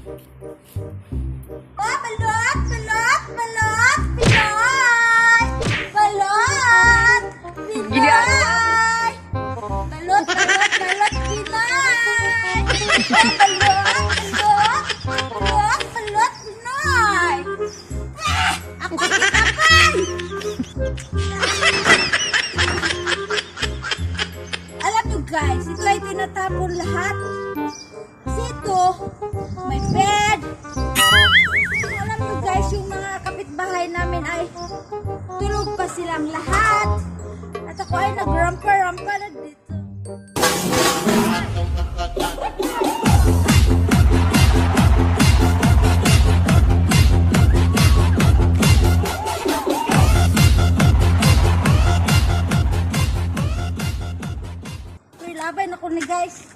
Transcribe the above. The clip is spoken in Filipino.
Ah, balot! Balot! Balot! Balot! Pinoy! Balot! Balot! Balot! Pinoy! Ah, balot! Balot! Balot! Balot! Pinoy! Ah! Ako kinakay! Alam nyo guys, ito ay tinatapon lahat my bed. Alam nyo guys, yung mga kapitbahay namin ay tulog pa silang lahat. At ako ay nagrampa-rampa na dito. Labay na ko ni guys.